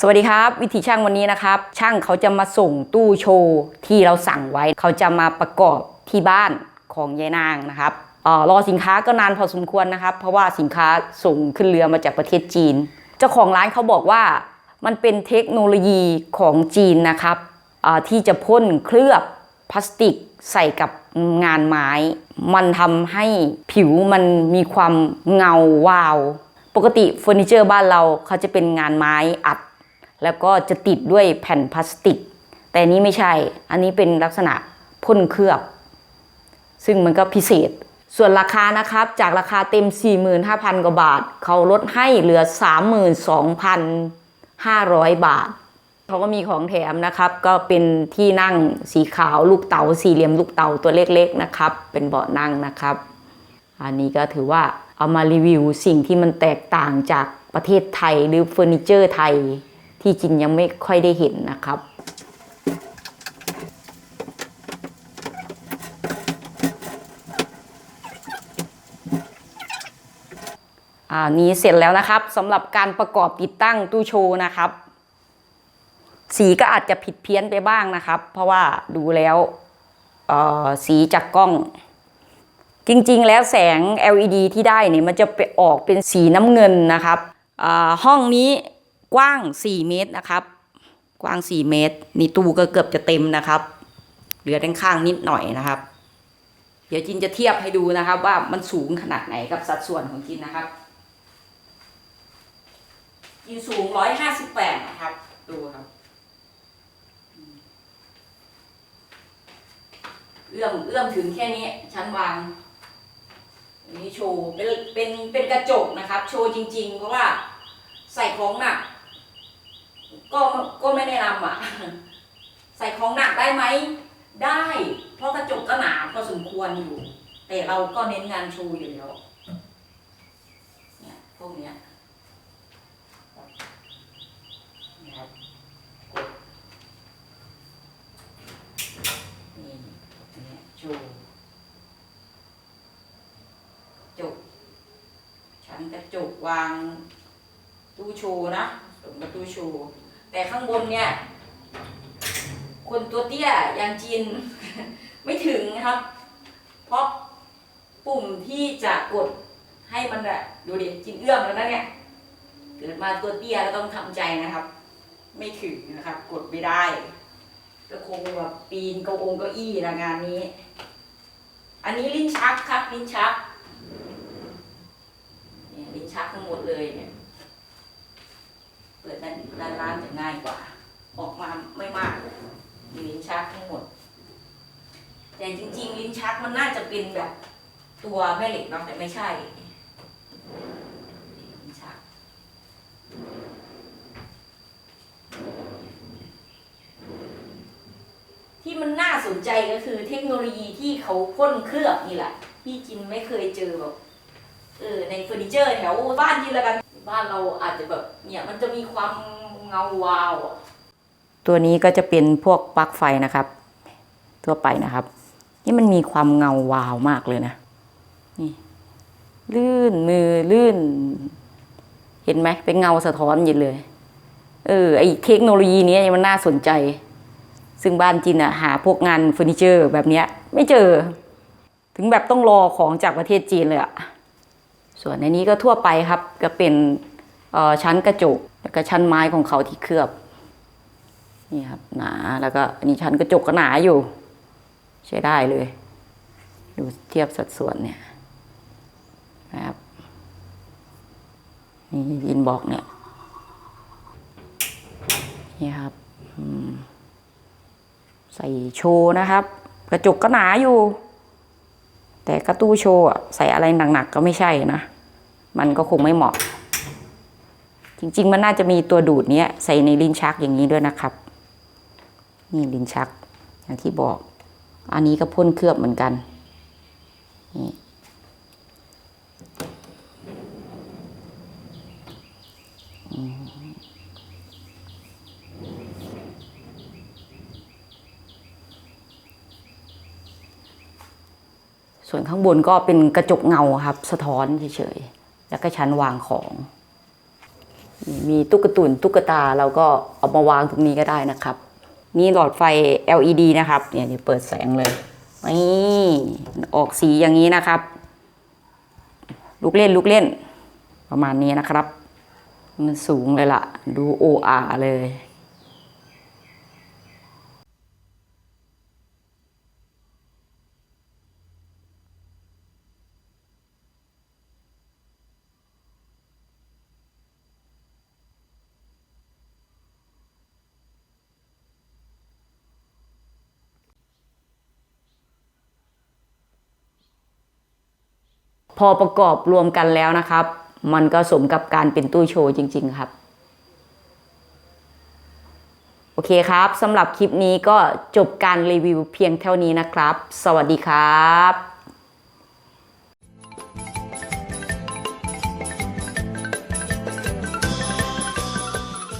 สวัสดีครับ วิธีช่างวันนี้นะครับ ช่างเขาจะมาส่งตู้โชว์ที่เราสั่งไว้ เขาจะมาประกอบที่บ้านของยายนางนะครับออรอสินค้าก็นานพอสมควรนะครับ เพราะว่าสินค้าส่งขึ้นเรือมาจากประเทศจีน เจ้าของร้านเขาบอกว่ามันเป็นเทคโนโลยีของจีนนะครับที่จะพ่นเคลือบพลาสติกใส่กับงานไม้ มันทำให้ผิวมันมีความเงาวาว ปกติเฟอร์นิเจอร์บ้านเราเขาจะเป็นงานไม้อัด แล้วก็จะติดด้วยแผ่นพลาสติก แต่นนี้ไม่ใช่ อันนี้เป็นลักษณะพ่นเคลือบ ซึ่งมันก็พิเศษ ส่วนราคานะครับจากราคาเต็ม 45,000 กว่าบาท เขาลดให้เหลือ 32,500 บาทเขาก็มีของแถมนะครับ ก็เป็นที่นั่งสีขาวลูกเต๋าสี่เหลี่ยมลูกเต๋าตัวเล็กๆนะครับ เป็นเบาะนั่งนะครับ อันนี้ก็ถือว่าเอามารีวิวสิ่งที่มันแตกต่างจากประเทศไทยหรือเฟอร์นิเจอร์ไทย ที่จริงยังไม่ค่อยได้เห็นนะครับอ่านี้เสร็จแล้วนะครับสำหรับการประกอบติดตั้งตู้โชว์นะครับ สีก็อาจจะผิดเพี้ยนไปบ้างนะครับ เพราะว่าดูแล้วสีจากกล้อง จริงๆ แล้วแสง LED ที่ได้เนี่ยมันจะไปออกเป็นสีน้ำเงินนะครับห้องนี้ กว้าง 4 เมตรนะครับ กว้าง 4 เมตร นี่ตู้ก็เกือบจะเต็มนะครับ เหลือด้านข้างนิดหน่อยนะครับ เดี๋ยวจินจะเทียบให้ดูนะครับ ว่ามันสูงขนาดไหนกับสัดส่วนของจินนะครับ จินสูง 158 นะครับ ดูครับเอื้อมเอื้อมถึงแค่นี้ชั้นวางอันนี้โชว์เป็นเป็นเป็นกระจกนะครับ โชว์จริง ๆ เพราะว่าใส่ของหนัก ก็ก็ไม่แนะนำอะ ใส่ของหนักได้ไหม ได้ เพราะกระจกก็หนาพอสมควรอยู่ แต่เราก็เน้นงานชว์อยู่แล้วเนี่ยพวกเนี้ยนะครับกดนี่เนี่ยชว์จกชั้นกระจกวางตู้ชว์นะตรงประตูชว์ แต่ข้างบนเนี่ย คนตัวเตี้ยอย่างจีนไม่ถึงนะครับ เพราะปุ่มที่จะกดให้มันแบบดูดิจินเอื้อมแล้วนะเนี่ยเกิดมาตัวเตี้ยแล้วต้องทำใจนะครับ ไม่ถึงนะครับ กดไม่ได้ ก็คงแบบปีนเก้าองเก้าอี้นะงานนี้ อันนี้ลิ้นชักครับ ลิ้นชักเนี่ยลิ้นชักทั้งหมดเลยเนี่ย ด้านด้านล่างจะง่ายกว่า ออกมาไม่มากมีลิ้นชักทั้งหมด แต่จริง ๆ ลิ้นชักมันน่าจะเป็นแบบตัวแม่เหล็กเนาะแต่ไม่ใช่ลิ้นชักที่มันน่าสนใจก็คือเทคโนโลยีที่เขาพ่นเคลือบนี่แหละ พี่จินไม่เคยเจอแบบเออในเฟอร์นิเจอร์แถวบ้านจินละกัน บ้านเราอาจจะแบบเนี่ยมันจะมีความเงาวาวอะตัวนี้ก็จะเป็นพวกปลั๊กไฟนะครับ ทั่วไปนะครับ นี่มันมีความเงาวาวมากเลยนะนี่ลื่นมือลื่น เห็นไหมเป็นเงาสะท้อนอยู่เลย เออไอเทคโนโลยีนี้มันน่าสนใจ ซึ่งบ้านจินอะหาพวกงานเฟอร์นิเจอร์แบบเนี้ย ไม่เจอ ถึงแบบต้องรอของจากประเทศจีนเลยอะ ส่วนในนี้ก็ทั่วไปครับก็เป็นชั้นกระจกแล้วก็ชั้นไม้ของเขาที่เคลือบนี่ครับหนาแล้วก็อันนี้ชั้นกระจกก็หนาอยู่ ใช้ได้เลย ดูเทียบสัดส่วนเนี่ยนะครับนี่ยินบอกเนี่ยนี่ครับใส่โชว์นะครับ กระจกก็หนาอยู่ แต่กระตู้โชว์อะใส่อะไรหนักๆก็ไม่ใช่นะ มันก็คงไม่เหมาะ จริง ๆ มันน่าจะมีตัวดูดเนี้ยใส่ในลิ้นชักอย่างนี้ด้วยนะครับ นี่ลิ้นชัก อย่างที่บอก อันนี้ก็พ่นเคลือบเหมือนกันนี่ส่วนข้างบนก็เป็นกระจกเงาครับ สะท้อนเฉยๆ แล้วก็ชั้นวางของมีตุ๊กตุนตุ๊กตาเราก็เอามาวางตรงนี้ก็ได้นะครับ นี่หลอดไฟ LED นะครับ เนี่ยเดี๋ยวเปิดแสงเลยนี่ออกสีอย่างนี้นะครับ ลูกเล่นลูกเล่น ประมาณนี้นะครับ มันสูงเลยล่ะ ดูโออาเลย พอประกอบรวมกันแล้วนะครับ มันก็สมกับการเป็นตู้โชว์จริง ๆ ครับ โอเคครับสำหรับคลิปนี้ก็จบการรีวิวเพียงเท่านี้นะครับ สวัสดีครับ